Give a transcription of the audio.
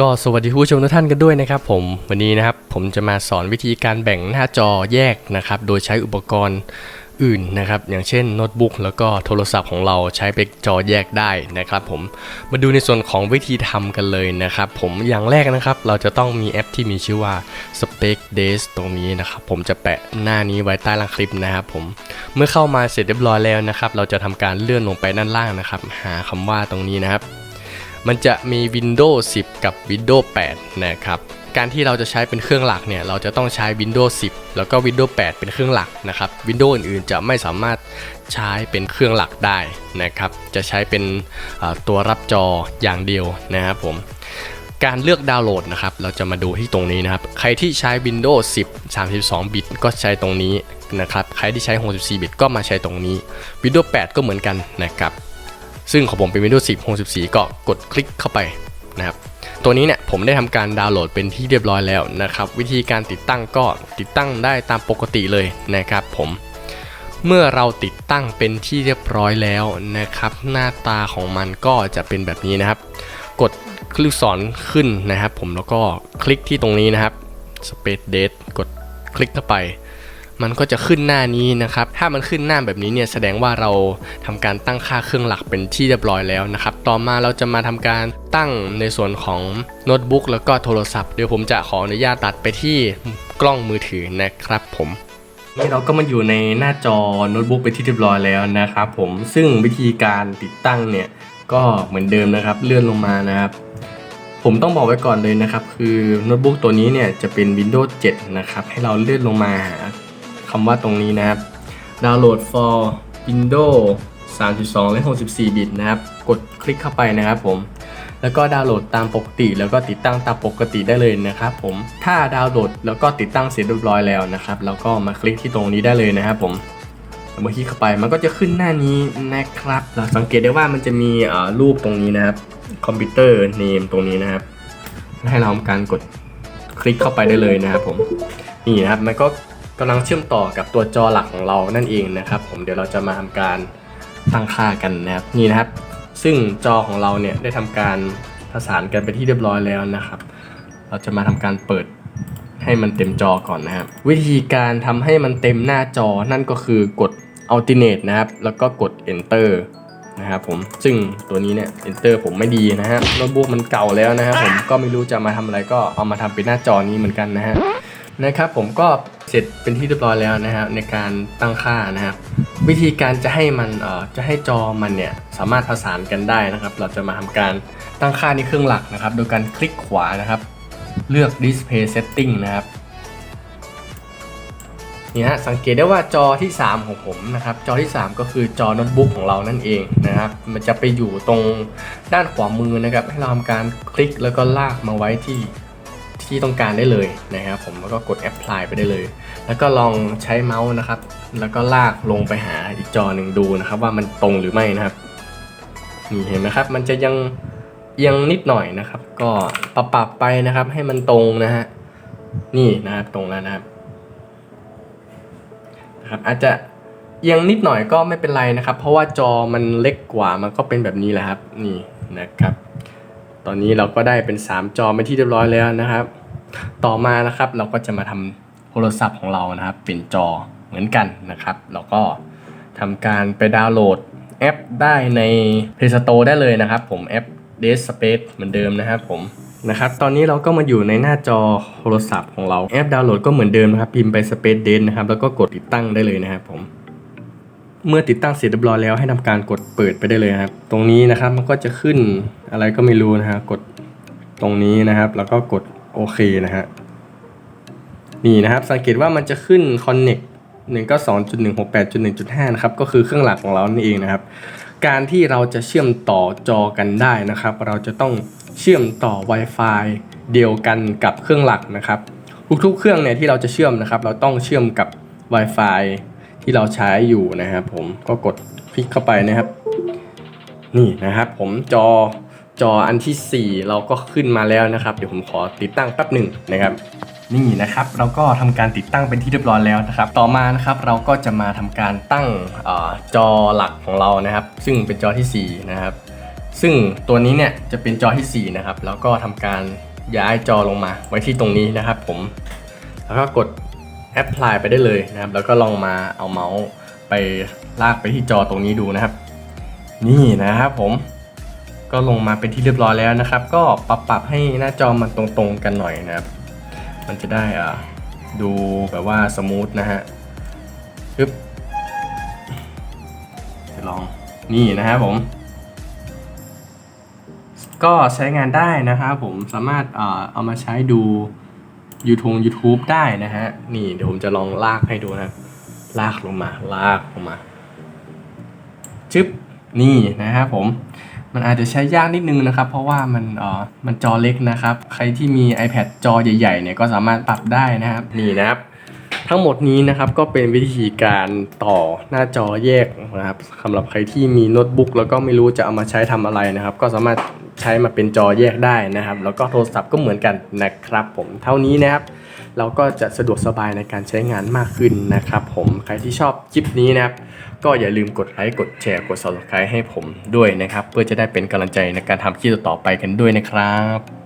ก็สวัสดีผู้ชมทุกท่านกันด้วยนะครับผมวันนี้นะครับผมจะมาสอนวิธีการแบ่งหน้าจอแยกนะครับ โดยใช้อุปกรณ์อื่นนะครับ อย่างเช่นโน้ตบุ๊กแล้วก็โทรศัพท์ของเราใช้เป็นจอแยกได้นะครับผมมาดูในส่วนของวิธีทำกันเลยนะครับ ผมอย่างแรกนะครับ เราจะต้องมีแอปที่มีชื่อว่า Spec Days ตรงนี้นะครับ ผมจะแปะหน้านี้ไว้ใต้ล่างคลิปนะครับผมเมื่อเข้ามาเสร็จเรียบร้อยแล้วนะครับ เราจะทำการเลื่อนลงไปด้านล่างนะครับ หาคำว่าตรงนี้นะครับ มันจะมี Windows 10 กับ Windows 8 นะครับ การที่เราจะใช้เป็นเครื่องหลักเนี่ย เราจะต้องใช้ Windows 10 แล้วก็ Windows 8 เป็นเครื่องหลักนะครับ Windows อื่นๆ จะไม่สามารถใช้เป็นเครื่องหลักได้นะครับ จะใช้เป็นตัวรับจออย่างเดียวนะครับผมการเลือกดาวน์โหลดนะครับ เราจะมาดูที่ตรงนี้นะครับ ใครที่ใช้ Windows 10 32 บิต ก็ใช้ตรงนี้นะครับ ใครที่ใช้ 64 บิต ก็มาใช้ตรงนี้ Windows 8 ก็เหมือนกันนะครับ ซึ่งของผมเป็น Windows 10 64 ก็กดคลิกเข้าไปนะครับตัวนี้เนี่ยผมได้ทำการดาวน์โหลดเป็นที่เรียบร้อยแล้วนะครับ วิธีการติดตั้งก็ติดตั้งได้ตามปกติเลยนะครับผม เมื่อเราติดตั้งเป็นที่เรียบร้อยแล้วนะครับ หน้าตาของมันก็จะเป็นแบบนี้นะครับ กดคลิกสอนขึ้นนะครับ ผมแล้วก็คลิกที่ตรงนี้นะครับ Space Date กดคลิกเข้าไป มันก็จะขึ้นหน้านี้นะครับ ถ้ามันขึ้นหน้าแบบนี้เนี่ยแสดงว่าเราทำการตั้งค่าเครื่องหลักเป็นที่เรียบร้อยแล้วนะครับ ต่อมาเราจะมาทำการตั้งในส่วนของโน้ตบุ๊กแล้วก็โทรศัพท์เดี๋ยวผมจะขออนุญาตตัดไปที่กล้องมือถือนะครับผมนี่เราก็มาอยู่ในหน้าจอโน้ตบุ๊กเป็นที่เรียบร้อยแล้วนะครับผมซึ่งวิธีการติดตั้งเนี่ยก็เหมือนเดิมนะครับเลื่อนลงมานะครับ ผมต้องบอกไว้ก่อนเลยนะครับ คือโน้ตบุ๊กตัวนี้เนี่ยจะเป็น Windows 7 นะครับ ให้เราเลื่อนลงมาหา คำว่าตรงนี้นะครับ Download for Windows 3.2 และ 64 บิตนะครับ กดคลิกเข้าไปนะครับผม แล้วก็ดาวน์โหลดตามปกติ แล้วก็ติดตั้งตามปกติได้เลยนะครับผม ถ้าดาวน์โหลดแล้วก็ติดตั้งเสร็จเรียบร้อยแล้วนะครับ แล้วก็มาคลิกที่ตรงนี้ได้เลยนะครับผมเมื่อคลิกเข้าไปมันก็จะขึ้นหน้านี้นะครับ เราสังเกตได้ว่ามันจะมีอ่อรูปตรงนี้นะครับ คอมพิวเตอร์เนมตรงนี้นะครับ ให้เราทำการกดคลิกเข้าไปได้เลยนะครับผม นี่นะครับ มันก็ กำลังเชื่อมต่อกับตัวจอหลักของเรานั่นเองนะครับ ผมเดี๋ยวเราจะมาทำการตั้งค่ากันนะครับนี่นะครับ ซึ่งจอของเราเนี่ยได้ทำการประสานกันไปที่เรียบร้อยแล้วนะครับ เราจะมาทำการเปิดให้มันเต็มจอก่อนนะครับ วิธีการทำให้มันเต็มหน้าจอนั่นก็คือกด alternate นะครับ แล้วก็กด enter นะครับผมซึ่งตัวนี้เนี่ย enter ผมไม่ดีนะฮะโน้ตบุ๊กมันเก่าแล้วนะครับผมก็ไม่รู้จะมาทำอะไรก็เอามาทำเป็นหน้าจอนี้เหมือนกันนะฮะ นะครับผมก็เสร็จเป็นที่เรียบร้อยแล้วนะครับในการตั้งค่านะครับวิธีการจะให้มันเอ่อจะให้จอมันเนี่ยสามารถผสานกันได้นะครับ เราจะมาทำการตั้งค่าในเครื่องหลักนะครับ โดยการคลิกขวานะครับ เลือก display setting นะครับนี่ฮะสังเกตได้ว่าจอที่ 3 ของผมนะครับ จอที่ 3 ก็คือจอโน้ตบุ๊กของเรานั่นเองนะครับ มันจะไปอยู่ตรงด้านขวามือนะครับ ให้เราทำการคลิกแล้วก็ลากมาไว้ที่ ที่ต้องการได้เลยนะครับผมแล้วก็กด apply ไปได้เลย แล้วก็ลองใช้เมาส์นะครับ แล้วก็ลากลงไปหาอีกจอหนึ่งดูนะครับ ว่ามันตรงหรือไม่นะครับนี่เห็นไหมครับ มันจะยังเอียงนิดหน่อยนะครับ ก็ปรับปรับไปนะครับ ให้มันตรงนะฮะนี่นะครับตรงแล้วนะครับนะครับอาจจะเอียงนิดหน่อยก็ไม่เป็นไรนะครับ เพราะว่าจอมันเล็กกว่ามันก็เป็นแบบนี้แหละครับ นี่นะครับ ตอนนี้เราก็ได้เป็น 3 จอเป็นที่เรียบร้อยแล้วนะครับ ต่อมานะครับเราก็จะมาทำโทรศัพท์ของเรานะครับ เป็นจอเหมือนกันนะครับ เราก็ทำการไปดาวน์โหลดแอปได้ใน Play Store ได้เลยนะครับ ผมแอป d e s Space เหมือนเดิมนะครับผมนะครับตอนนี้เราก็มาอยู่ในหน้าจอโทรศัพท์ของเราแอปดาวน์โหลดก็เหมือนเดิมนะครับ พิมพ์ไป Space d e นะครับแล้วก็กดติดตั้งได้เลยนะครับผม เมื่อติดตั้งเสร็จเรียบร้อยแล้วให้ทำการกดเปิดไปได้เลยครับ ตรงนี้นะครับมันก็จะขึ้นอะไรก็ไม่รู้นะฮะกดตรงนี้นะครับ แล้วก็กดโอเคนะฮะนี่นะครับ สังเกตว่ามันจะขึ้น Connect 192.168.1.5 นะครับ ก็คือเครื่องหลักของเรานี่เองนะครับ การที่เราจะเชื่อมต่อจอกันได้นะครับ เราจะต้องเชื่อมต่อ Wi-Fi เดียวกันกับเครื่องหลักนะครับ ทุกๆ เครื่องเนี่ยที่เราจะเชื่อมนะครับ เราต้องเชื่อมกับ Wi-Fi ที่เราใช้อยู่นะครับ ผมก็กดคลิกเข้าไปนะครับ นี่นะครับ ผมจอจออันที่ 4 เราก็ขึ้นมาแล้วนะครับ เดี๋ยวผมขอติดตั้งแป๊บหนึ่งนะครับ นี่นะครับ เราก็ทำการติดตั้งเป็นที่เรียบร้อยแล้วนะครับ ต่อมานะครับเราก็จะมาทำการตั้งอจอหลักของเรานะครับ ซึ่งเป็นจอที่4นะครับซึ่งตัวนี้เนี่ยจะเป็นจอที่4นะครับแล้วก็ทำการย้ายจอลงมาไว้ที่ตรงนี้นะครับ ผม แล้วก็กด apply ไปได้เลยนะครับ แล้วก็ลองมาเอาเมาส์ไปลากไปที่จอตรงนี้ดูนะครับ นี่นะครับผม ก็ลงมาเป็นที่เรียบร้อยแล้วนะครับ ก็ปรับปรับให้หน้าจอมันตรงๆกันหน่อยนะครับ มันจะได้อ่าดูแบบว่าสมูทนะฮะปึ๊บจะลองนี่นะครับผม ก็ใช้งานได้นะครับผมสามารถเอามาใช้ดู YouTube YouTube ได้นะฮะ นี่เดี๋ยวผมจะลองลากให้ดูนะครับลากลงมา ลากลงมาชึบนี่นะครับผม มันอาจจะใช้ยากนิดนึงนะครับ เพราะว่ามันเอ่อมันจอเล็กนะครับ ใครที่มี iPad จอใหญ่ๆเนี่ยก็สามารถปรับได้นะครับ นี่นะครับ ทั้งหมดนี้นะครับก็เป็นวิธีการต่อหน้าจอแยกนะครับสำหรับใครที่มีโน้ตบุ๊กแล้วก็ไม่รู้จะเอามาใช้ทำอะไรนะครับ ก็สามารถ ใช้มาเป็นจอแยกได้นะครับ แล้วก็โทรศัพท์ก็เหมือนกันนะครับ ผมเท่านี้นะครับ เราก็จะสะดวกสบายในการใช้งานมากขึ้นนะครับผมใครที่ชอบคลิปนี้นะครับ ก็อย่าลืมกดไลค์กดแชร์กด subscribe ให้ผมด้วยนะครับ เพื่อจะได้เป็นกำลังใจในการทำคลิปต่อไปกันด้วยนะครับ